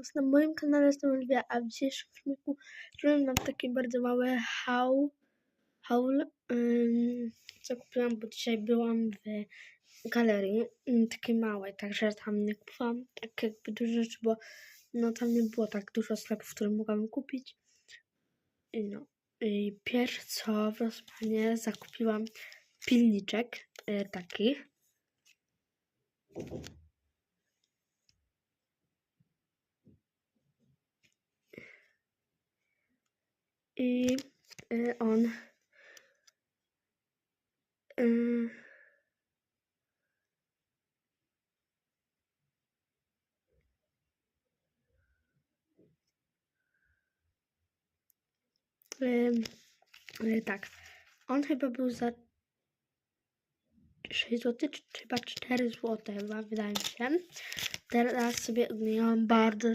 was na moim kanale, jestem Olivia, a w dzisiejszym filmiku zrobię nam taki bardzo mały haul, haul ym, co kupiłam, bo dzisiaj byłam w galerii, ym, takiej małej, także tam nie kupowałam tak jakby dużo rzeczy, bo no tam nie było tak dużo sklepów, w których mogłam kupić. I no, i pierwsze co w Rosmanie zakupiłam pilniczek y, taki. I y, on y, Ym, y, tak. On chyba był za 6 zł, czy chyba 4 zł, wydaje mi się. Teraz sobie odmieniłam bardzo